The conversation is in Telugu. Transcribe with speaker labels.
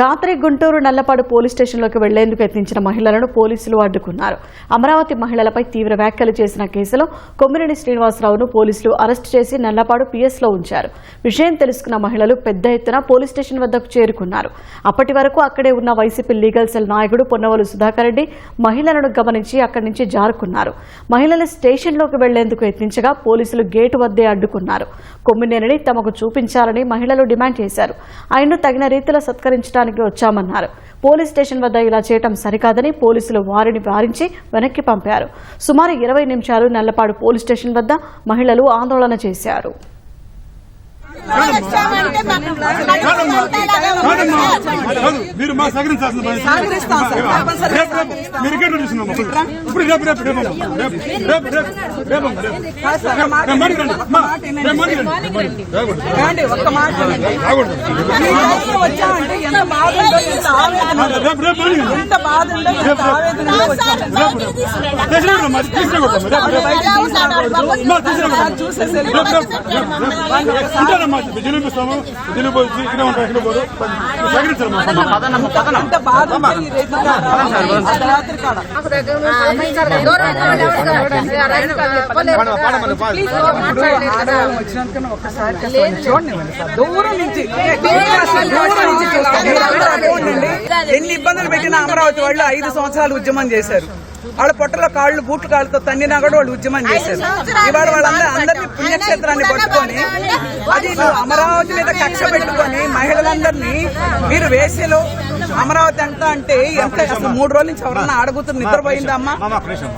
Speaker 1: రాత్రి గుంటూరు నల్లపాడు పోలీస్ స్టేషన్లోకి వెళ్ళేందుకు యత్నించిన మహిళలను పోలీసులు అడ్డుకున్నారు. అమరావతి మహిళలపై తీవ్ర వ్యాఖ్యలు చేసిన కేసులో కొమ్మిరెడ్డి శ్రీనివాసరావును పోలీసులు అరెస్టు చేసి నల్లపాడు పిఎస్లో ఉంచారు. విషయం తెలుసుకున్న మహిళలు పెద్ద ఎత్తున పోలీస్ స్టేషన్ వద్దకు చేరుకున్నారు. అప్పటి వరకు అక్కడే ఉన్న వైసీపీ లీగల్ సెల్ నాయకుడు పొన్నవలు సుధాకర్ రెడ్డి మహిళలను గమనించి అక్కడి నుంచి జారుకున్నారు. మహిళలు స్టేషన్లోకి వెళ్ళేందుకు యత్నించగా పోలీసులు గేటు వద్దే అడ్డుకున్నారు. కొమ్మినేనిని తమకు చూపించాలని మహిళలు డిమాండ్ చేశారు. ఆయన్ను తగిన రీతిలో సత్కరించడానికి వచ్చామన్నారు పోలీస్ స్టేషన్ వద్ద ఇలా చేయటం సరికాదని పోలీసులు వారిని వారించి వెనక్కి పంపారు సుమారు ఇరవై నిమిషాలు నల్లపాడు పోలీస్ స్టేషన్ వద్ద మహిళలు ఆందోళన చేశారు
Speaker 2: మీరు మా సహకరించాల్సిన మీరు ఇప్పుడు రేపు రేపు రేపు. రేపు రేపు రేపు రేపు రేపు. రేపు. రేపు
Speaker 3: బాధ ఎంత బాధ
Speaker 2: ఇక్కడ ఇక్కడ పోరు.
Speaker 3: ఎంత బాధ ఈ రైతు కాడ. వచ్చినందుకన్నా ఒక్కసారి సార్. దూరం నుంచి. దూరం నుంచి. ఎన్ని ఇబ్బందులు పెట్టిన అమరావతి వాళ్ళు ఐదు సంవత్సరాలు ఉద్యమం చేశారు. వాళ్ళ పొట్టలో కాళ్ళు బూట్లు కాళ్ళతో తన్నినా కూడా వాళ్ళు ఉద్యమం చేశారు. ఇవాళ వాళ్ళందరూ అందరినీ పుణ్యక్షేత్రాన్ని పట్టుకొని అది అమరావతి మీద కక్ష పెట్టుకొని మహిళలందరినీ మీరు వేసేలో అమరావతి అంతా అంటే ఎంత? అసలు మూడు రోజుల నుంచి ఎవరన్నా ఆడగుతురు నిద్రపోయిందా అమ్మా
Speaker 2: మామ కృష్ణ